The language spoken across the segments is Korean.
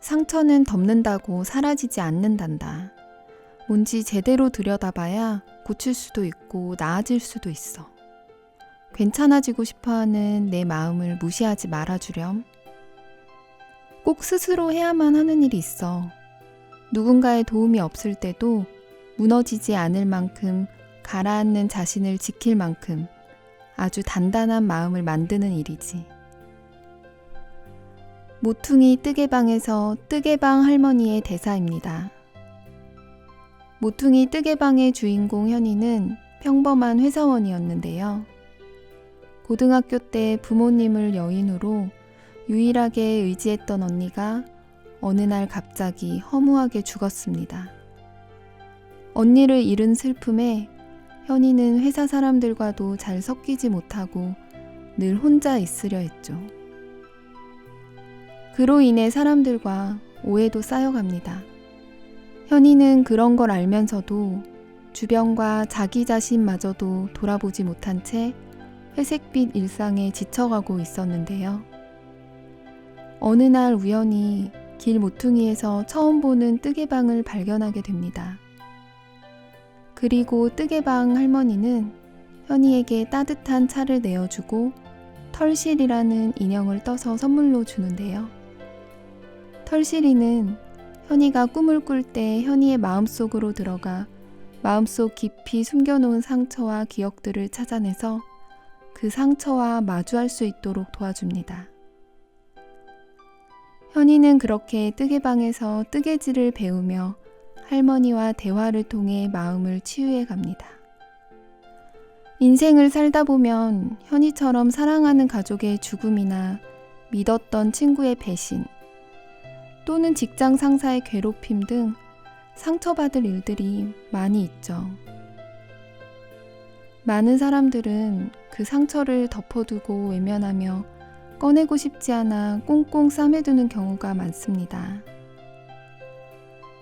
상처는 덮는다고 사라지지 않는단다. 뭔지 제대로 들여다봐야 고칠 수도 있고 나아질 수도 있어. 괜찮아지고 싶어 하는 내 마음을 무시하지 말아주렴. 꼭 스스로 해야만 하는 일이 있어. 누군가의 도움이 없을 때도 무너지지 않을 만큼 가라앉는 자신을 지킬 만큼 아주 단단한 마음을 만드는 일이지. 모퉁이 뜨개방에서 뜨개방 할머니의 대사입니다. 모퉁이 뜨개방의 주인공 현이는 평범한 회사원이었는데요. 고등학교 때 부모님을 여인으로 유일하게 의지했던 언니가 어느 날 갑자기 허무하게 죽었습니다. 언니를 잃은 슬픔에 현이는 회사 사람들과도 잘 섞이지 못하고 늘 혼자 있으려 했죠. 그로 인해 사람들과 오해도 쌓여갑니다. 현이는 그런 걸 알면서도 주변과 자기 자신마저도 돌아보지 못한 채 회색빛 일상에 지쳐가고 있었는데요. 어느 날 우연히 길 모퉁이에서 처음 보는 뜨개방을 발견하게 됩니다. 그리고 뜨개방 할머니는 현이에게 따뜻한 차를 내어주고 털실이라는 인형을 떠서 선물로 주는데요. 털실이는 현이가 꿈을 꿀 때 현이의 마음속으로 들어가 마음속 깊이 숨겨놓은 상처와 기억들을 찾아내서 그 상처와 마주할 수 있도록 도와줍니다. 현이는 그렇게 뜨개방에서 뜨개질을 배우며 할머니와 대화를 통해 마음을 치유해 갑니다. 인생을 살다 보면 현이처럼 사랑하는 가족의 죽음이나 믿었던 친구의 배신, 또는 직장 상사의 괴롭힘 등 상처받을 일들이 많이 있죠. 많은 사람들은 그 상처를 덮어두고 외면하며 꺼내고 싶지 않아 꽁꽁 싸매두는 경우가 많습니다.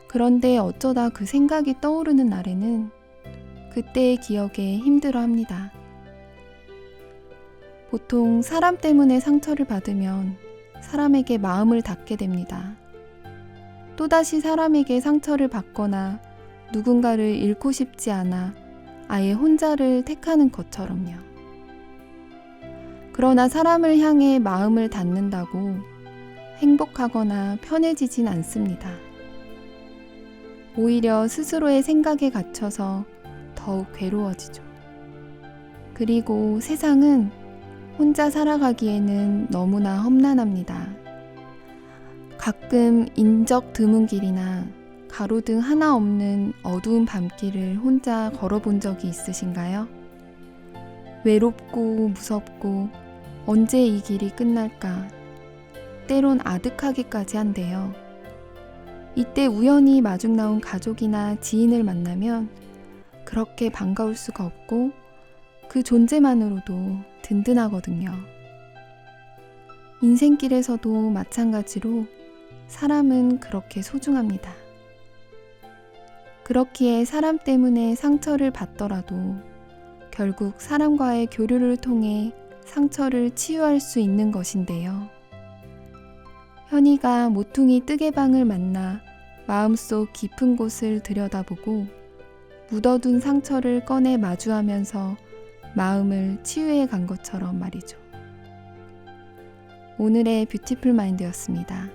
그런데 어쩌다 그 생각이 떠오르는 날에는 그때의 기억에 힘들어 합니다. 보통 사람 때문에 상처를 받으면 사람에게 마음을 닫게 됩니다. 또다시 사람에게 상처를 받거나 누군가를 잃고 싶지 않아 아예 혼자를 택하는 것처럼요. 그러나 사람을 향해 마음을 닫는다고 행복하거나 편해지진 않습니다. 오히려 스스로의 생각에 갇혀서 더욱 괴로워지죠. 그리고 세상은 혼자 살아가기에는 너무나 험난합니다. 가끔 인적 드문 길이나 가로등 하나 없는 어두운 밤길을 혼자 걸어본 적이 있으신가요? 외롭고 무섭고 언제 이 길이 끝날까? 때론 아득하기까지 한데요. 이때 우연히 마중 나온 가족이나 지인을 만나면 그렇게 반가울 수가 없고 그 존재만으로도 든든하거든요. 인생길에서도 마찬가지로 사람은 그렇게 소중합니다. 그렇기에 사람 때문에 상처를 받더라도 결국 사람과의 교류를 통해 상처를 치유할 수 있는 것인데요. 현이가 모퉁이 뜨개방을 만나 마음속 깊은 곳을 들여다보고 묻어둔 상처를 꺼내 마주하면서 마음을 치유해 간 것처럼 말이죠. 오늘의 뷰티풀 마인드였습니다.